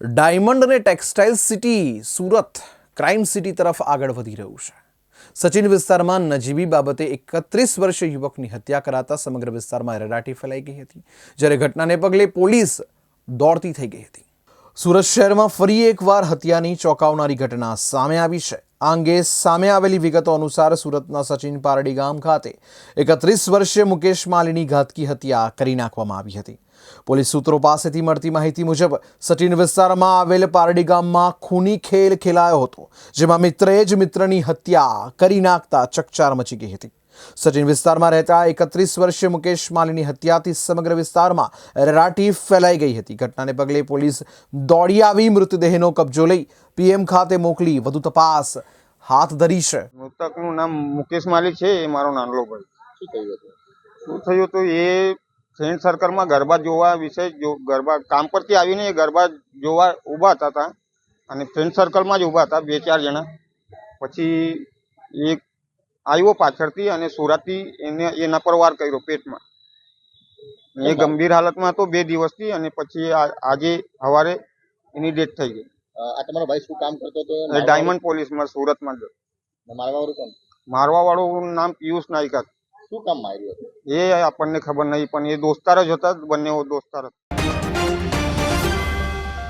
Diamond અને textile city Surat crime city તરફ આગળ વધી રહ્યું છે. સચિન વિસ્તારમાં નજીબી બાબતે એકત્રીસ વર્ષીય યુવકની હત્યા કરાતા સમગ્ર વિસ્તારમાં રેડાટી ફેલાઈ ગઈ હતી, જ્યારે ઘટનાને પગલે પોલીસ દોડતી થઈ ગઈ હતી. સુરત શહેરમાં ફરી એકવાર હત્યાની ચોંકાવનારી ઘટના સામે આવી છે. આ અંગે સામે આવેલી વિગતો અનુસાર સુરતના સચિન પારડી ગામ ખાતે એકત્રીસ વર્ષીય મુકેશ માલીની ઘાતકી હત્યા કરી નાખવામાં આવી હતી. પોલીસ સૂત્રો પાસેથી મળતી માહિતી મુજબ, સચિન વિસ્તારમાં આવેલ પારડી ગામમાં ખૂની ખેલ ખેલાયો હતો, જેમાં મિત્રએ જ મિત્રની હત્યા કરી નાખતા ચકચાર મચી ગઈ હતી. સચિન વિસ્તારમાં રહેતા એકત્રીસ વર્ષીય મુકેશ માલીની હત્યાથી સમગ્ર વિસ્તારમાં રેરાટી ફેલાઈ ગઈ હતી. ઘટનાને પગલે પોલીસ દોડી આવી, મૃતદેહનો કબજો લઈ પીએમ ખાતે મોકલી વધુ તપાસ હાથ ધરી છે. મૃતકનું નામ મુકેશ માલિક છે, એ મારો નાનલો ભાઈ. શું થયું હતું? શું થયું હતું એ ફ્રેન્ડ સર્કલમાં ગરબા જોવા વિશે જો, ગરબા કામ પરથી આવીને એ ગરબા જોવા ઊભા હતા અને ફ્રેન્ડ સર્કલમાં જ ઊભા હતા બે ચાર જણા. પછી એક આવ્યો પાછળથી અને સુરતથી એને એના પર વાર કર્યો પેટમાં. એ ગંભીર હાલતમાં હતો બે દિવસથી અને પછી આજે સવારે એની ડેથ થઈ ગઈ. આ તમારો ભાઈ શું કામ કરતો હતો? ડાયમંડ પોલીસમાં સુરતમાં મારવા વાળું કોણ? મારવા વાળું નામ પિયુષ નાયકા શું કામ માર્યું એ આપણને ખબર નહીં પણ એ દોસ્તાર જ હતા બંને દોસ્તાર હતા.